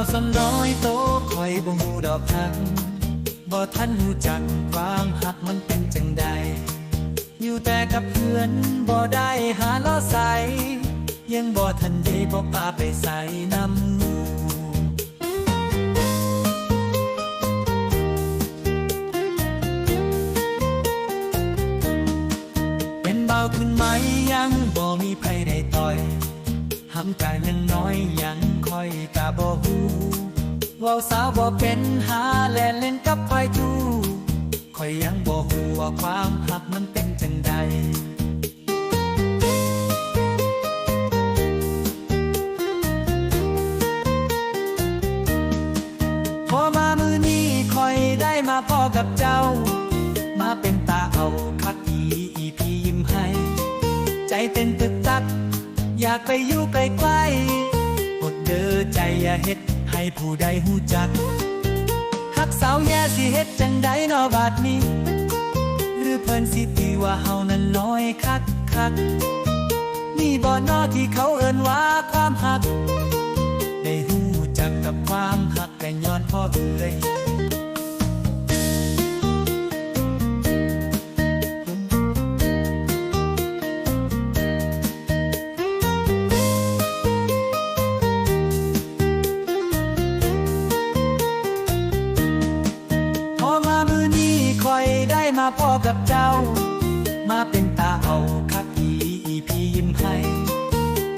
าวสำน้อยโตคอยบ่ฮู้ดอกทังบ่ทันฮู้จักความหักมันเป็นจังใด อยู่แต่กับเพื่อนบ่ได้หาล้อใส ยังบ่ทันได้บ่ปาไปใส่น้ำหมูเป็นเบาขึ้นไหมยังบ่มีใครได้ต่อยหำกายยังน้อยยัง คอยตาบ่หูเว้าสาวบ่เป็นหาแลนเล่นกับไฟทูคอยยังบ่หูว่าความหักมันเป็นจังใดพอมามือนี้คอยได้มาพ่อกับเจ้า มาเป็นตาเอาคักอีอีพี่ยิ้มให้ ใจเต้นตึกตัก อยากไปอยู่ใกล้ๆ อใจอย่าเฮ็ดให้ผู้ใดหูจักหักสาวแย่สิเฮ็ดจังใดนอบาดนี้ หรือเพิ่นสิตีว่าเฮานั้นน้อยคักคักนี่บ่นอที่เขาเอิ้นว่าความหัก ได้หูจักกับความหักแต่ย้อนพ่อเอ้ย พ่อกับเจ้า มาเป็นตาเอาคักอีอีพี่ยิ้มให้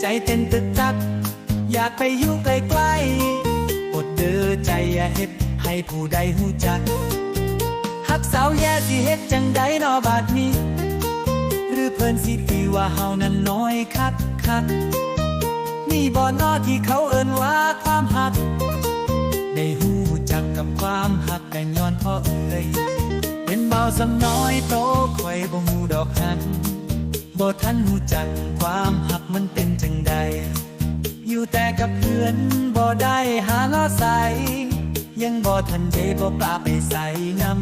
ใจเต้นตึกตัก อยากไปอยู่ใกล้ๆอดเด้อใจอย่าเฮ็ดให้ผู้ใดหูจักหักสาวแย่สิเฮ็ดจังใดนอบาดนี้ หรือเพิ่นสิตีว่าเฮานั้นน้อยคักคักนี่บ่นอที่เขาเอิ้นว่าความหัก สำน้อยโตคอยบ่ฮู้ดอกหันบ่ทันหูจักความหักมันเป็นจังใด อยู่แต่กับเพื่อนบ่ได้หาล้อใส ยังบ่ทันได้บ่ปลาไปใส่น้ำ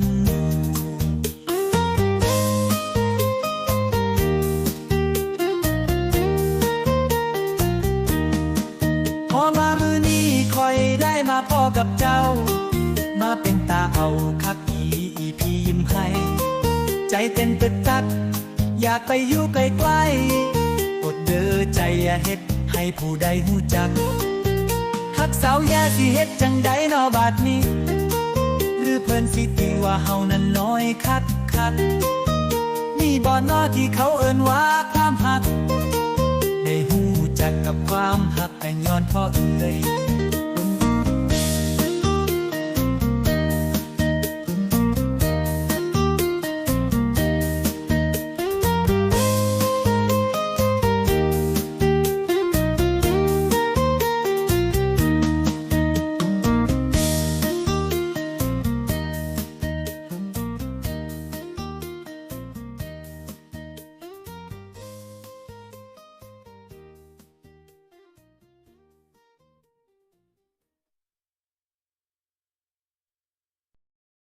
พอมามือนี้คอยได้มาพ่อกับเจ้า มาเป็นตาเอาคัก เต้นตึกตัก อยากไปอยู่ใกล้ๆอดเด้อใจอย่าเฮ็ดให้ผู้ใดหูจักหักสาวแย่สิเฮ็ดจังใดนอบาดนี้ หรือเพิ่นสิตีว่าเฮานั้นน้อยคักคักนี่บ่อนอที่เขาเอิ้นว่าความหัก ได้หูจักกับความหักแต่ย้อนพ่อเอ่ย